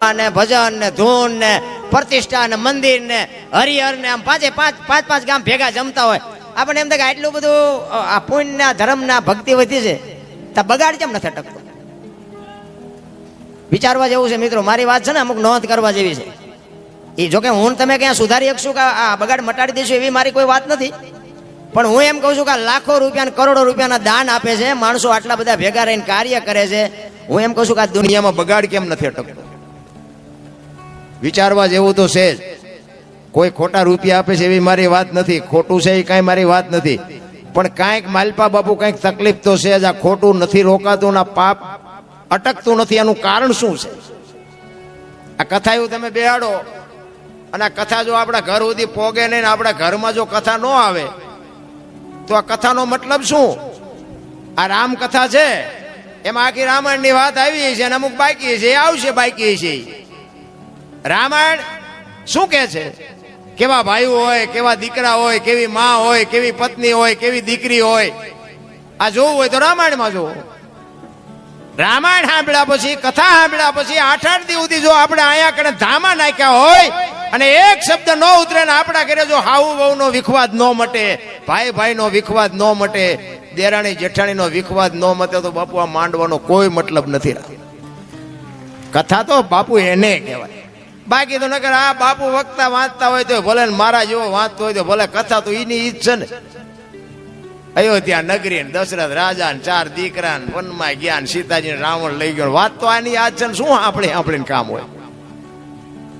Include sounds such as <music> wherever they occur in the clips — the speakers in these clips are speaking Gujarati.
ને ભજન ને ધૂન ને પ્રતિષ્ઠા ને મંદિર ને હરિહર ને આમ પાંચે પાંચ પાંચ પાંચ ગામ ભેગા જમતા હોય. આપણને એમ થાય કે આટલું બધું આ પુણ્યના, ધર્મના ભક્તિ વધી છે. તો બગાડ કેમ નથી અટકતો? વિચારવા જેવું છે મિત્રો, મારી વાત છે ને અમુક નોંધ કરવા જેવી છે. એ જોકે હું તમે ક્યાં સુધારી શકશું કે આ બગાડ મટાડી દઈશું એવી મારી કોઈ વાત નથી. પણ હું એમ કહું છું કે લાખો રૂપિયા કરોડો રૂપિયાના દાન આપે છે, માણસો આટલા બધા ભેગા રહીને કાર્ય કરે છે. હું એમ કહું છું કે આ દુનિયામાં બગાડ કેમ નથી અટકતો? વિચારવા જેવું તો છે જ. કોઈ ખોટા રૂપિયા આપે છે એવી મારી વાત નથી. ખોટું છે એ કાંઈ મારી વાત નથી. પણ કાંઈક માલપા બાપુ કાંઈક તકલીફ તો છે જ. આ ખોટું નથી રોકાતું ના પાપ અટકતું નથી. એનું કારણ શું છે? આ કથા એવું તમે બેહાડો. અને આ કથા જો આપણા ઘર સુધી પોગે નહીં આપણા ઘરમાં જો કથા ન આવે, તો આ કથાનો મતલબ શું? આ રામ કથા છે. એમાં આખી રામાયણની વાત આવી છે અને અમુક બાકી છે. એ આવશે બાકી છે. રામાયણ શું કે છે? કેવા ભાઈઓ હોય, કેવા દીકરા હોય, કેવી માં હોય, કેવી પત્ની હોય, કેવી દીકરી હોય? આ જોવું હોય તો રામાયણમાં જોવો. રામાયણ સાંભળ્યા પછી, કથા સાંભળ્યા પછી આઠ આઠ દી સુધી જો આપણે અહીંયા કણે ધામા નાખ્યા હોય અને એક શબ્દ ન ઉતરે ને આપણા ઘરે જો હાઉ વહુનો વિખવાદ ન મટે, ભાઈ ભાઈનો વિખવાદ ન મટે, દેરાણી જેઠાણીનો વિખવાદ ન મટે તો બાપુ આ માંડવાનો કોઈ મતલબ નથી કથા તો બાપુ એને કહેવાય. બાકી તો નકર આ બાપુ વક્તા વાંચતા હોય તો ભલે મારા જેવો વાંચતો હોય તો ભલે કથા તો એની ઈજ છે ને. અયોધ્યા નગરી દશરથ રાજા ને ચાર દીકરા ને વનમાં ગયા સીતાજી રાવણ લઈ ગયો વાત તો આની યાદ છે શું આપણે આપણે કામ હોય?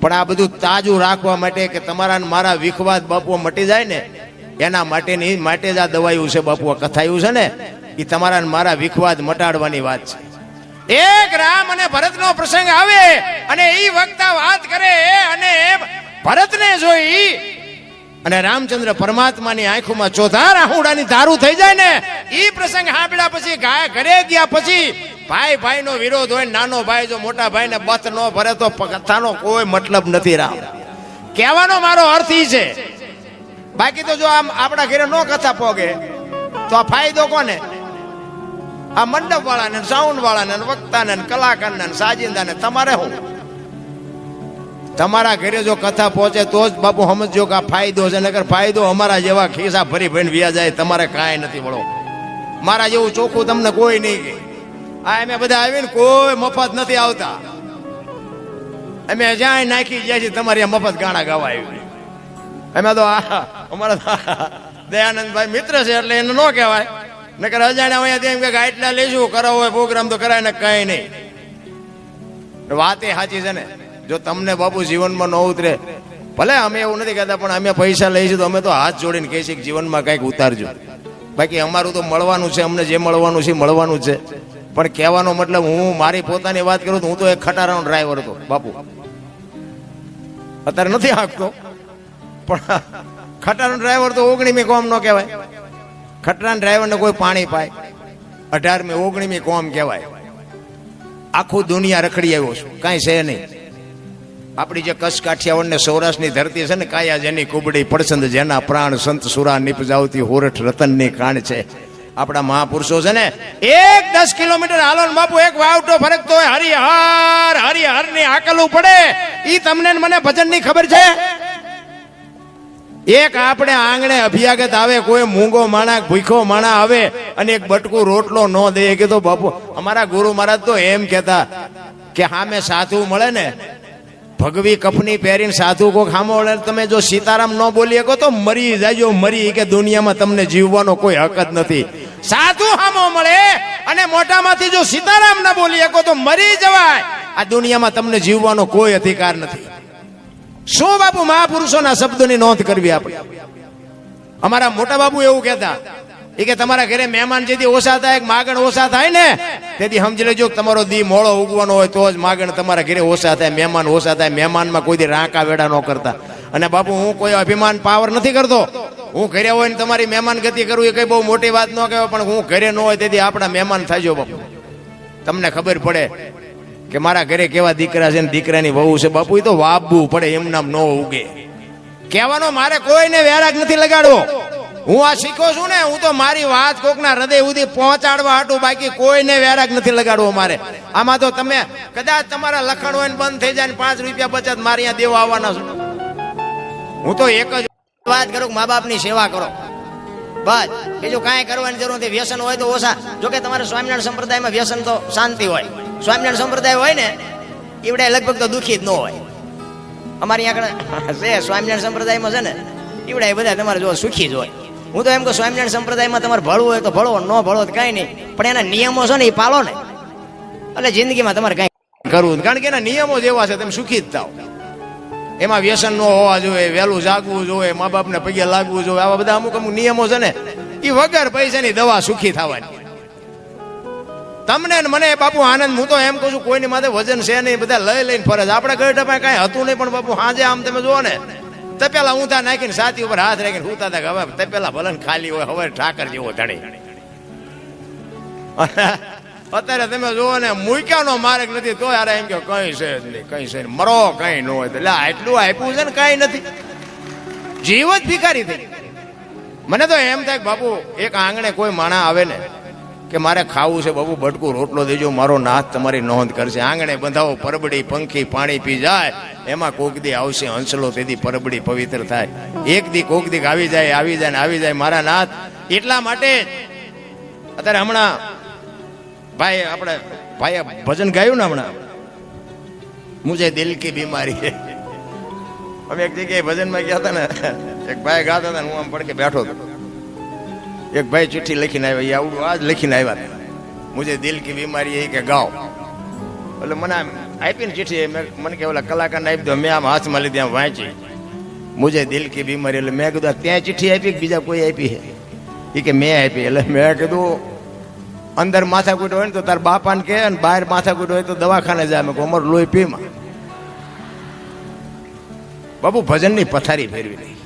પણ આ બધું તાજું રાખવા માટે કે તમારા મારા વિખવાદ બાપુ મટી જાય ને, એના માટેની માટે જ આ દવાયું છે બાપુ કથાયું છે ને એ તમારા મારા વિખવાદ મટાડવાની વાત છે. એક રામ અને ભરતનો પ્રસંગ આવે અને એ વક્તા વાત કરે અને ભરતને જોઈ અને રામચંદ્ર પરમાત્માની આંખોમાં ચોથા રાહુડાની દારૂ થઈ જાય ને એ પ્રસંગ સાંભળ્યા પછી ગાય ઘરે ગયા પછી ભાઈ ભાઈ નો વિરોધ હોય નાનો ભાઈ જો મોટા ભાઈ ને બથ ન ભરે તો કથાનો કોઈ મતલબ નથી રામ. કહેવાનો મારો અર્થ ઈ છે. બાકી તો જો આમ આપણા ઘરે નો કથા પોગે, તો આ ફાયદો કોને? આ મંડપ વાળાને સાઉન્ડ વાળાને વક્તાને કલાકારને સાજિંદાને તમારે હું? તમારા ઘરે જો કથા પહોંચે તો જ બાપુ સમજો કે આ ફાયદો છે નગર ફાયદો અમારા જેવા ખિસ્સા ભરી ભરીને વ્યા જાય, તમારે કાંઈ નથી મળો મારા જેવું ચોખ્ખું તમને કોઈ નહીં કે આ અમે બધા આવીને કોઈ મફત નથી આવતા. અમે જ્યાં નાખી જાય છે, તમારી મફત ગાણા ગાવા આવી અમે તો અમારા દયાનંદભાઈ મિત્ર છે એટલે એને ન કહેવાય. નકર અજાણ્યા અહીંયા એમ કે આટલા લેશું, કરો હોય પ્રોગ્રામ તો કરાય ને કઈ નહીં. વાત એ સાચી છે ને. જો તમને બાપુ જીવનમાં ન ઉતરે, ભલે અમે એવું નથી કહેતા, પણ અમે પૈસા લઈશું તો અમે તો હાથ જોડીને કહીએ કે જીવનમાં કંઈક ઉતારજો. બાકી અમારું તો મળવાનું છે, અમને જે મળવાનું છે મળવાનું છે. પણ કહેવાનો મતલબ હું મારી પોતાની વાત કરું તો હું તો એક ખટારાનો ડ્રાઈવર હતો, બાપુ. અત્યારે નથી હાંકતો, પણ ખટારાનો ડ્રાઈવર તો ઓગણીમી કોમ ન કહેવાય. ખટરાના ડ્રાઈવરને કોઈ પાણી પાય. અઢારમી, ઓગણીમી કોમ કહેવાય. આખું દુનિયા રખડી આવ્યો છું. કાંઈ છે નહીં. આપણી જે કચ્છ કાઠિયાવાડ ને સૌરાષ્ટ્રની ધરતી છે ને કાયા જેની કુબડી પડસંદ, જેના પ્રાણ સંત સુરા નિપજાવતી હોરઠ રતનની કાણ છે. આપણા મહાપુરુષો છે ને, એક દસ કિલોમીટર હાલો બાપુ, એક વાવટો ફરકતો હોય હરિહર હરિહરની આકલું પડે. ઈ તમને મને ભજનની ખબર છે? એક આપણે આંગણે અભિયાગત આવે, કોઈ મૂંગો માણા ભૂખો માણા આવે અને એક બટકું રોટલો ન દે કે તો બાપુ, અમારા ગુરુ મહારાજ તો એમ કહેતા કે સામે સાધુ મળે ને, ભગવી કફની પહેરીને સાધુ કોક સામો વળે, તમે જો સીતારામ ન બોલી શકો તો મરી જાજો, મરી કે દુનિયામાં તમને જીવવાનો કોઈ હક જ નથી. સાધુ સામો મળે અને મોટામાંથી જો સીતારામ ન બોલી શકો તો મરી જવાય. આ દુનિયામાં તમને જીવવાનો કોઈ અધિકાર નથી. શું બાપુ મહાપુરુષોના શબ્દોની નોંધ કરવી આપણે? અમારા મોટા બાપુ એવું કહેતા એ કે તમારા ઘરે મહેમાન જેથી ઓછા થાય માગણ ઓછા થાય ને, તેથી સમજી લેજો તમારો દી મોળો ઉગવાનો હોય તો જ માગણ તમારા ઘરે ઓછા થાય, મહેમાન ઓછા થાય, મહેમાનમાં કોઈ દી રાંકા વેડા ન કરતા. અને બાપુ, હું કોઈ અભિમાન, પાવર નથી કરતો. હું ઘરે હોય ને તમારી મહેમાન ગતિ કરું, એ કઈ બહુ મોટી વાત ન કહેવાય, પણ હું ઘરે ન હોય, તેથી આપણા મહેમાન થાય બાપુ. તમને ખબર પડે કે મારા ઘરે કેવા દીકરા છે ને દીકરાની વહુ છે? બાપુ તો વાપવું પડે, એમ નામ ન ઉગે. કહેવાનો મારે કોઈને વેરાગ નથી લગાડવો. હું આ શીખો છું ને, હું તો મારી વાત કોકના હૃદય સુધી પહોંચાડવા હાટું, બાકી કોઈને વેરાગ નથી લગાડવો મારે. આમાં તો તમે કદાચ તમારા લખણ હોય બંધ થઈ જાય ને પાંચ રૂપિયા બચત મારે અહીંયા દેવા આવવાના છું. હું તો એક જ વાત કરું મા બાપની સેવા કરો. બસ. બીજું કાંઈ કરવાની જરૂર નથી. વ્યસન હોય તો ઓછા. જોકે તમારે સ્વામિનારાયણ સંપ્રદાયમાં વ્યસન તો શાંતિ હોય. સ્વામિનારાયણ સંપ્રદાય હોય ને એવડે લગભગ તો દુઃખી જ ન હોય. અમારી આગળ છે સ્વામિનારાયણ સંપ્રદાયમાં છે ને એવડે બધા તમારે જો સુખી જ હોય. હું તો એમ કહું સ્વામિનારાયણ સંપ્રદાયમાં તમારે ભળવું હોય તો ભળવો ન ભળો તો કાંઈ નહીં. પણ એના નિયમો છે ને એ પાળો ને. એટલે જિંદગીમાં તમારે કાંઈ કરવું કારણ કે એના નિયમો જેવા છે, તમે સુખી જ થાવ. એમાં વ્યસન ન હોવા જોઈએ, વહેલું જાગવું જોઈએ, મા બાપને પગે લાગવું જોઈએ, આવા બધા અમુક અમુક નિયમો છે ને એ વગર પૈસાની દવા સુખી થવાની. તમને ને મને બાપુ આનંદ, હું તો એમ કહું છું, કોઈની માથે વજન છે નહીં, બધા લઈ લઈને ફરે છે. આપણા ઘર ટપાય કાંઈ હતું નહીં, પણ બાપુ હાજે આમ તમે જુઓ ને તપેલા ઊંધા નાખીને સાથી ઉપર હાથ રાખીને હુતા હતા હવે તે પેલા ભલન ખાલી હોય, હવે ઠાકર જેવો ધણી. <laughs> અત્યારે તમે જુઓ ને, મૂક્યાનો માર્ગ નથી તો યાર એમ કે કઈ છે જ નહીં, કઈ છે. મરો કઈ ન હોય. એટલે આટલું આપ્યું છે ને, કઈ નથી. જીવ જ ભિખારી થઈ. મને તો એમ થાય બાપુ, એક આંગણે કોઈ માણા આવે ને કે મારે ખાવું છે બાબુ, બટકું રોટલો દેજો, મારો નાથ તમારી નોંધ કરશે. આંગણે બંધાવો, પરબડી, પંખી, પાણી પી જાય, એમાં કોક દી આવશે હંસલો તેથી પરબડી પવિત્ર થાય. એક દી કોક દી આવી જાય આવી જાય ને આવી જાય, મારા નાથ. એટલા માટે અત્યારે હમણાં ભાઈ આપણે, ભાઈએ ભજન ગાયું ને હમણાં. મુજે દિલ કી બીમારી અમે એક જગ્યાએ ભજનમાં ગયા હતા ને, એક ભાઈ ગાતા હતા હું આમ પડકે બેઠો હતો. એક ભાઈ ચિઠ્ઠી લખીને આવ્યા એ આવડું આજ લખીને આવ્યા મુજે દિલ કી બીમારી એ કે ગાઓ એટલે મને આમ આપીને ચિઠ્ઠી મને કે ઓલા કલાકારને આપી દો, મેં આમ હાથમાં લીધી, આમ વાંચી. મુજે દિલ કી બીમારી, એટલે મેં કીધું ત્યાં ચિઠ્ઠી આપી બીજા કોઈ આપી હે એ કે, મેં આપી. એટલે મેં કીધું, અંદર માથા માથાકૂટ હોય ને તો તાર બાપાને કહે અને બહાર માથાકૂટ હોય તો દવાખાને જાય મેં કોમર લોહી પીમાં. બાપુ, ભજનની પથારી ફેરવી નહીં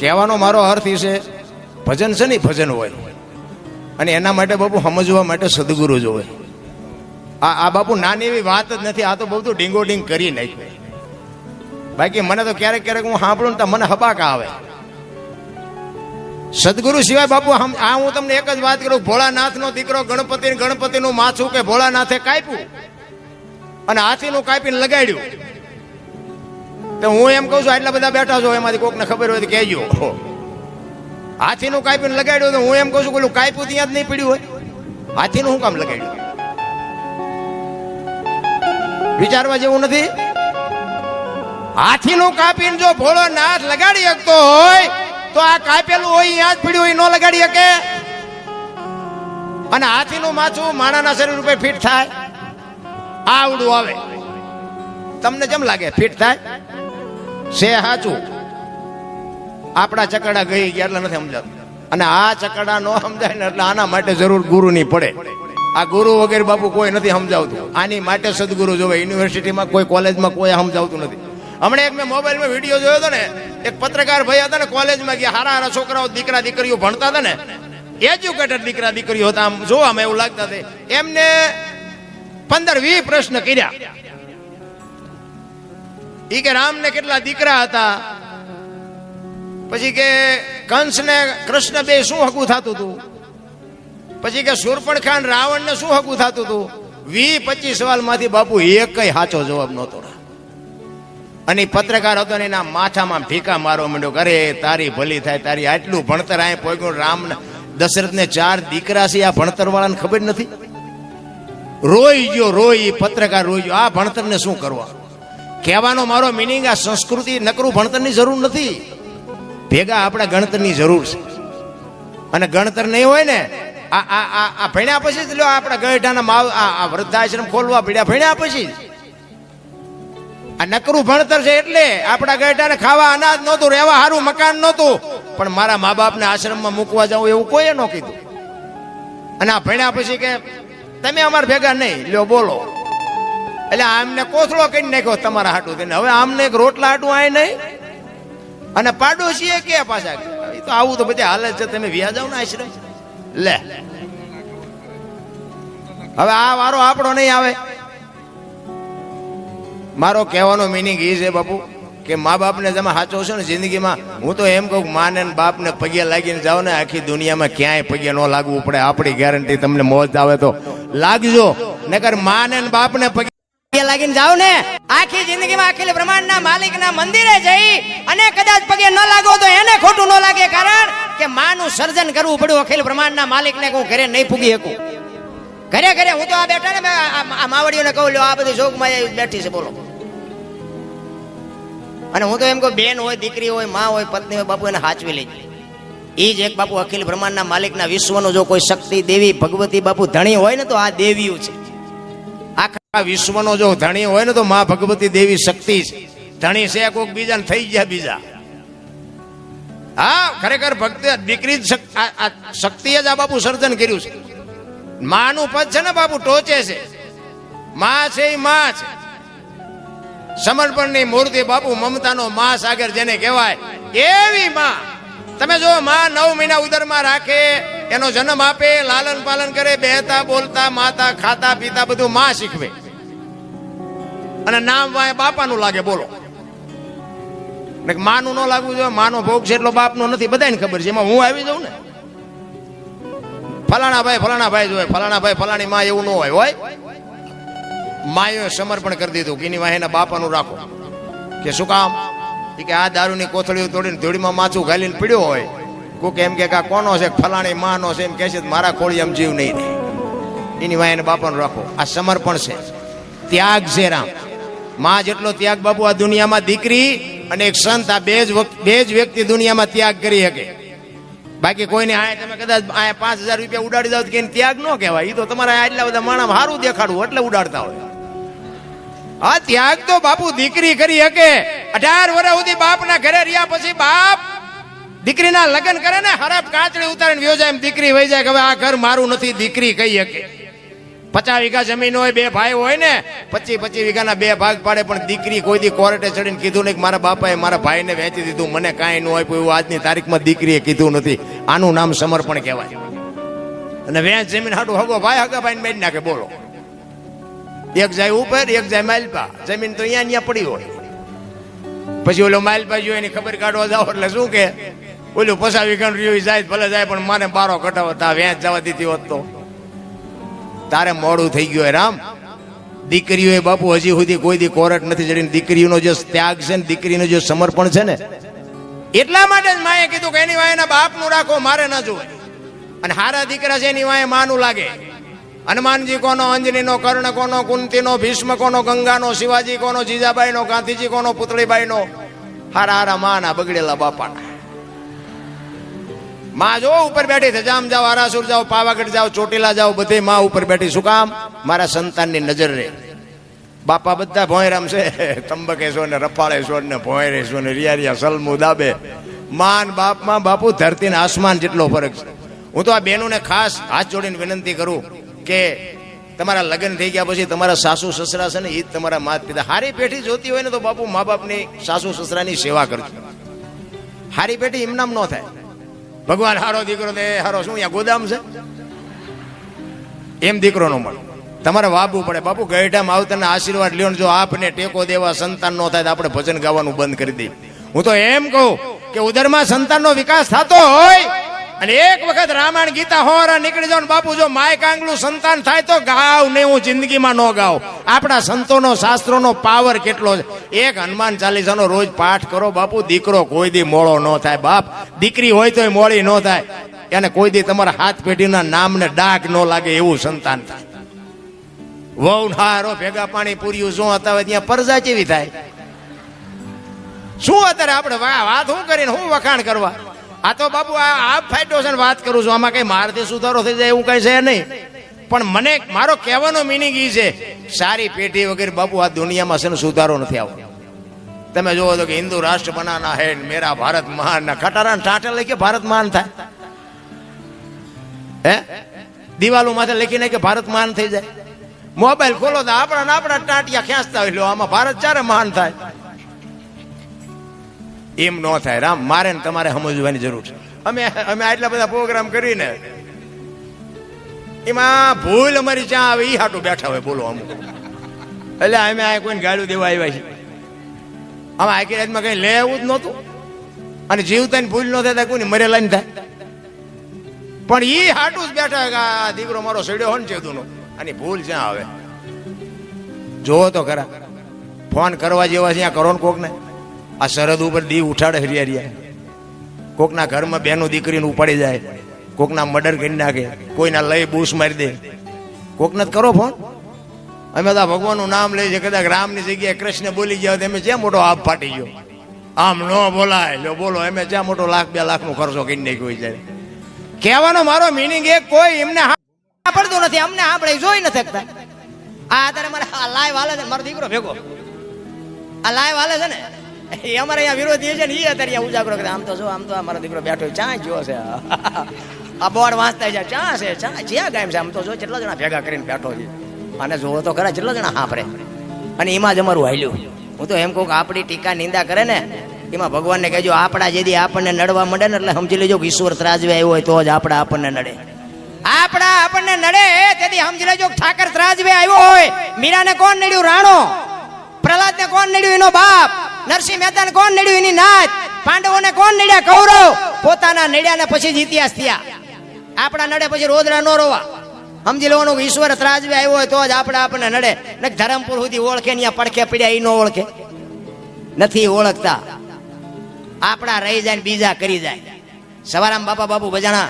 કહેવાનો મારો અર્થ એ છે ભજન છે ને ભજન હોય. અને એના માટે બાપુ સમજવા માટે સદગુરુ હોય. આ આ બાપુ નાની એવી વાત જ નથી, આ તો બધું ડીંગો ડીંગ કરી નહીં બાકી મને તો ક્યારેક ક્યારેક હું સાંભળું તો મને હબાકા આવે. સદગુરુ સિવાય બાપુ આ હું તમને એક જ વાત કરું, ભોળાનાથનો દીકરો ગણપતિ ગણપતિનું માથું કે ભોળાનાથે કાપ્યું? અને હાથીનું કાપીને લગાડ્યું? તો હું એમ કહું છું આટલા બધા બેઠા છો, એમાંથી કોકને ખબર હોય તો કહેજો. હાથીનું કાપીને લગાડ્યું હું એમ કહું છું પેલું કાપ્યું ત્યાં જ નહીં પડ્યું હોય. હાથીનું શું કામ લગાડ્યું? વિચારવા જેવું નથી? હાથીનું કાપીને જો ભોળોનાથ લગાડી શકતો હોય, તો આ કાપેલું હોય, અહીંયા જ પડ્યું હોય, ન લગાડી શકે. અને હાથીનું માથું માણાના શરીર ઉપર ફિટ થાય. આવડું આવે. તમને કેમ લાગે, ફિટ થાય. છે સાચું આપણા ચકડા ગઈ ગયા એટલે નથી સમજાતું. અને આ ચકડા ન સમજાય ને એટલે આના માટે જરૂર ગુરુની પડે. આ ગુરુ વગેરે બાપુ કોઈ નથી સમજાવતું. આની માટે સદગુરુ જોવે. યુનિવર્સિટીમાં કોઈ કોલેજમાં કોઈ સમજાવતું નથી. હમણાં એક મેં મોબાઈલમાં વીડિયો જોયો હતો ને, એક પત્રકાર ભાઈ હતા ને કોલેજમાં ગયા. હારા હારા છોકરાઓ દીકરા દીકરીઓ ભણતા હતા ને. એજ્યુકેટેડ દીકરા દીકરીઓ હતા. આમ જોવામાં એવું લાગતા હતા. એમને પંદર વીસ પ્રશ્ન કર્યા. ઈ કે રામને કેટલા દીકરા હતા? પછી કે કંસ ને કૃષ્ણ બે શું હકું થતું હતું પછી કે સુરપણખાન રાવણ ને શું હકું થતું હતું વી પચીસ સવાલમાંથી બાપુ એક સાચો જવાબ નહોતો અને પત્રકાર હતો ને એના માથામાં ભીકા મારવા માંડ્યો કરે તારી ભલી થાય, તારી આટલું ભણતર આ પહોંચ્યું રામ દશરથ ને ચાર દીકરા છે, આ ભણતર વાળાને ખબર નથી? રોઈ ગયો, રોઈ પત્રકાર રોઈ ગયો, આ ભણતરને શું કરવા? કહેવાનો મારો મિનિંગ આ સંસ્કૃતિ નકરું ભણતરની જરૂર નથી. ભેગા આપણા ગણતરની જરૂર છે. અને ગણતર નહીં હોય ને, આ આ આ ભણ્યા પછી જ લો આપણા ગઢાના માવ, આ આ વૃદ્ધાશ્રમ ખોલવા પડ્યા, ભણ્યા પછી આ નકરું ભણતર છે એટલે આપણા ગઢાને ખાવા અનાજ નહોતું, રહેવા સારું મકાન નહોતું. પણ મારા મા બાપને આશ્રમમાં મૂકવા જાવ એવું કોઈએ ન કીધું. અને આ ભણ્યા પછી કે, તમે અમારા ભેગા નહીં. લ્યો બોલો. એટલે આમને કોથળો કરી નાખ્યો તમારા હાટું હવે આમને એક રોટલા હાટું આય નહીં. અને પાડોશીએ કે પાછા તો આવું તો બધી હાલત છે, તમે વ્યા જાવ ને આશ્રમ લે. હવે આ વારો આપણો નહીં આવે. મારો કહેવાનો મિનિંગ એ છે બાપુ, કે મા બાપને તમે સાચો છો ને જિંદગીમાં, હું તો એમ કહું મા ને બાપને પગે લાગીને જાઓ ને, આખી દુનિયામાં ક્યાંય પગે ન લાગવું પડે. આપણી ગેરંટી તમને મોજ આવે તો લાગજો. નકરમાં ને બાપને પગે લાગીને જાવ ને. આખી જિંદગીમાં અખિલ બ્રહ્માંડના માલિકના મંદિરે જઈ અને કદાચ પગે ન લાગો તો એને ખોટું ન લાગે કારણ કે માનું સર્જન કરવું પડ્યું અખિલ બ્રહ્માંડના માલિકને હું ઘરે નહીં પૂગી શકું. ઘરે ઘરે, હું તો આ બેઠા ને આ- માવડીઓને કહું, લ્યો, આ બધી શોકમાં બેઠી છે, બોલો. અને હું તો એમ કહું, બેન હોય, દીકરી હોય, માં હોય, પત્ની હોય, બાપુ એને હાચવી લઈ એ જ એક બાપુ અખિલ બ્રહ્માંડના માલિકના વિશ્વનો જો કોઈ શક્તિ દેવી, ભગવતી બાપુ ધણી હોય ને તો આ દેવીઓ છે. આ વિશ્વનો જો ધણી હોય ને તો મા ભગવતી દેવી શક્તિ છે. ધણી છે કોઈક બીજા થઈ ગયા બીજા. હા, ખરેખર ભક્તિ દીકરી જ શક્તિએ જ આ બાપુ સર્જન કર્યું છે. માનું પદ છે ને બાપુ, ટોચે છે. માં છે એ માં છે. સમર્પણની મૂર્તિ બાપુ મમતાનો મા સાગર જેને કહેવાય, એવી માં. તમે જો માં નવ મહિના ઉદરમાં રાખે, એનો જન્મ આપે, લાલન પાલન કરે, બેહતા, બોલતા, માતા, ખાતા, પીતા, બધું માં શીખવે. અને નામ વાય બાપાનું લાગે, બોલો. ને માનું ન લાગવું જોઈએ, માનો ભોગ છે એટલો બાપનો નથી બધાને ખબર છે. એમાં હું આવી જાઉં ને? ફલાણા ભાઈ ફલાણા ભાઈ જોઈએ ફલાણા ભાઈ, ફલાણી માં એવું ન હોય હોય? માએ સમર્પણ કરી દીધું કે એની વાહે બાપાનું રાખો. કે શું કામ? કે આ દારૂની કોથળીઓ તોડીને ધોળીમાં માથું ઘાલીને પીડ્યો હોય. કોક એમ કે આ કોનો છે? ફલાણી માનો છે. એમ કહે છે મારા કોળી એમ જીવ નહીં એની વાહે બાપાનું રાખો. આ સમર્પણ છે. ત્યાગ છે રામ. માં જેટલો ત્યાગ બાપુ આ દુનિયામાં દીકરી અને એક સંત આ બે જ બે જ વ્યક્તિ દુનિયામાં ત્યાગ કરી શકે. બાકી કોઈને આ તમે કદાચ આ પાંચ હજાર રૂપિયા ઉડાડી દો કે ત્યાગ ન કહેવાય. એ તો તમારા આટલા બધા માણસ સારું દેખાડવું એટલે ઉડાડતા હોય. આ ત્યાગ તો બાપુ દીકરી કરી શકે. અઢાર વર્ષ સુધી બાપના ઘરે રહ્યા પછી બાપ દીકરીના લગ્ન કરે ને હરાબ કાચડી ઉતારીને વ્યો જાય એમ દીકરી વહી જાય કે હવે આ ઘર મારું નથી, દીકરી કહી શકે. પચાસ વીઘા જમીન હોય, બે ભાઈ હોય ને પચીસ પચીસ વીઘાના બે ભાગ પાડે, પણ દીકરી કોઈ દી કોર્ટે ચડીને કીધું નહીં મારા બાપાએ મારા ભાઈને વેચી દીધું, મને કાંઈ ન હોય એવું આજની તારીખમાં દીકરીએ કીધું નથી. આનું નામ સમર્પણ કહેવાય. અને વેચ જમીન હાડું હગો ભાઈ હગા ભાઈને મેળ નાખે, બોલો. એક જાય ઉપર, એક જાય માલપા. જમીન તો અહીંયા અહીંયા પડી હોય. પછી ઓલો માલપા જોઈ એની ખબર કાઢવા જાવ, એટલે શું કે? ઓલું પસાવી રહ્યું જાય, ભલે જાય, પણ મારે બારો કટાવો તા વેચ જવા દીધી હોત તો. તારે મોડું થઈ ગયું હે રામ. દીકરીઓએ બાપુ હજી સુધી કોઈ દી કોરટ નથી ચડીને દીકરીઓનો જે ત્યાગ છે ને દીકરીનું જે સમર્પણ છે ને, એટલા માટે જ માએ કીધું કે એની વાય એના બાપનું રાખો, મારે ન જોવે. અને હારા દીકરા છે એની વાય માનું લાગે. હનુમાનજી કોનો, અંજનીનો, કર્ણ કોનો, કુંતીનો, ભીષ્મ કોનો, ગંગાનો, શિવાજી કોનો, જીજાબાઈનો, ગાંધીજી કોનો, પુતળીબાઈનો, હારા હારા માના બગડેલા બાપાના. માં જો ઉપર બેઠી થજામ જાઓ, આરાસુર જાઓ, પાવાગઢ જાઓ, ચોટીલા જાઓ, બધે માં ઉપર બેઠી. શું કામ? મારા સંતાનની નજર રે. બાપા બધા ભોંયરામ છે. તંબકેશ્વર ને રફાળેશ્વર ને ભોયરેશ્વર ને રિયા સલમુ, દાબે. માન બાપમાં બાપુ, ધરતી ને આસમાન જેટલો ફરક છે. હું તો આ બહેનોને ખાસ હાથ જોડીને વિનંતી કરું કે તમારા લગ્ન થઈ ગયા પછી તમારા સાસુ સસરા છે ને એ તમારા માત પિતા હારી પેઢી જોતી હોય ને તો બાપુ મા બાપની સાસુ સસરાની સેવા કરજો. હારી પેઢી એમનામ ન થાય. ભગવાન હારો દીકરો તે હારો શું, અહીંયા ગોદામ છે? એમ દીકરો નો મળે. તમારે વાબવું પડે. બાપુ ગઈઢામાં આવતાના આશીર્વાદ લ્યો જો આપને ટેકો દેવા સંતાન નો થાય તો આપણે ભજન ગાવાનું બંધ કરી દઈએ. હું તો એમ કહું કે ઉદરમાં સંતાનનો વિકાસ થતો હોય અને એક વખત રામાયણ ગીતા હોરા નીકળી જાવ બાપુ, જો માય કાંગલું સંતાન થાય તો ગાવ ને હું જિંદગીમાં ન ગાવ. આપણા સંતોનો, શાસ્ત્રોનો પાવર કેટલો છે? એક હનુમાન ચાલીસાનો રોજ પાઠ કરો, બાપુ, દીકરો કોઈ દી મોળો ન થાય. બાપ, દીકરી હોય તોય મોડી ન થાય. એને કોઈ દી તમારા હાથ પેઢીના નામને ડાઘ ન લાગે એવું સંતાન થાય. વહુ હારો ભેગા પાણી પૂર્યું, શું હતા ત્યાં પરજા જેવી થાય? શું અત્યારે આપણે વાત શું કરીને શું વખાણ કરવા? આ તો બાબુ, આ આ ફાયટો છે વાત કરું છું. આમાં કઈ મારથી સુધારો થઈ જાય એવું કઈ છે નહીં. પણ મને મારો કહેવાનો મિનિંગ એ છે, સારી પેઢી વગેરે બાબુ, આ દુનિયામાં છે સુધારો નથી આવતો. તમે જોવો તો કે હિન્દુ રાષ્ટ્ર બનાના હે મેરા ભારત મહાન. ના ખટારા ટાટે લઈ ભારત મહાન થાય. હે? દિવાલો માથે લખીને કે ભારત મહાન થઈ જાય. મોબાઈલ ખોલો તો આપણા આપણા ટાંટિયા ખેંચતા હોય. આમાં ભારત ચારે મહાન થાય. એમ ન થાય. રામ, મારે ને તમારે સમજવાની જરૂર છે. અમે અમે આટલા બધા પ્રોગ્રામ કરીને એમાં ભૂલ અમારી ચા આવે ઈ હાટું બેઠા હોય બોલો અમુક. એટલે અમે આ કોઈને ગાળું દેવા આવ્યા છીએ. આમાં રાતમાં કઈ લે એવું જ નહોતું. અને જીવતા ભૂલ ન થતા કોઈને મરેલા ને થાય. પણ ઈ હાટું જ બેઠા કે આ દીકરો મારો સડ્યો હોય ને ચેતુનો અને ભૂલ જ્યાં આવે. જોવો તો ખરા. ફોન કરવા જેવા છે ને કોકને. આ સરહદ ઉપર દી ઉઠાડે હરિયા હરિયા. કોકના ઘરમાં બેનો દીકરીને ઉપાડી જાય, કોકના મર્ડર કરી નાખે, કોઈના લઈ બૂસ મારી દે. કોકને કરો ફોન? અમે તો ભગવાનનું નામ લઈએ છીએ, કદાચ રામની જગ્યાએ કૃષ્ણ બોલી ગયા તો એમ મોટો આપ ફાટી ગયો? આમ ન બોલાય, લો બોલો એમે જ્યાં મોટો લાખ, બે લાખ નો ખર્ચો કરી નાખ્યો હોય જાય કહેવાનો મારો મિનિંગ એ કોઈ એમને પડતો નથી, અમને આપણે જોઈ નથી શકતા. આ અત્યારે મારે લાઈવ હાલે છે, મારો દીકરો ભેગો. આ લાઈવ હાલે છે ને? <laughs> એ અમારે અહીંયા વિરોધી છે ને એ અત્યારે અહીંયા ઉજાગરો કરે. આમ તો જો, આમ તો અમારો દીકરો બેઠો ચા ગયો છે. <laughs> આ બોર્ડ વાંચતા છે ચા છે ચા જ્યાં ગાયમ છે, આમ તો જો કેટલા જણા ભેગા કરીને બેઠો છે, અને જોવો તો ખરા કેટલા જણા હાંભળે અને એમાં જ અમારું હાલ્યું. હું તો એમ કહું કે આપણી ટીકા નિંદા કરે ને, એમાં ભગવાનને કહેજો, આપણા જેથી આપણને નડવા મળે ને, એટલે સમજી લેજો કે ઈશ્વર ત્રાજવે આવ્યો હોય તો જ આપણા આપણને નડે. આપણા આપણને નડે, તેથી સમજી લેજો ઠાકર ત્રાજવે આવ્યો હોય. મીરાને કોણ નડ્યું? રાણો. પ્રહલાદને કોણ નડ્યું? એનો બાપ. નરસિંહ મહેતાને કોણ નડ્યું એની નાત? પાંડવોને કોણ નડ્યા? કૌરવ. પોતાના નડ્યા ને પછી જ ઇતિહાસ થયા. આપણા નડે પછી રોદરા નો રોવા. સમજી લેવાનું ઈશ્વર ત્રાજવે આવ્યો હોય તો જ આપણે આપણને નડે. ને ધરમપુર સુધી ઓળખે ને પડખે પડ્યા એ ન ઓળખે. નથી ઓળખતા. આપણા રહી જાય બીજા કરી જાય. સવારામ બાપા બાપુ બજાણા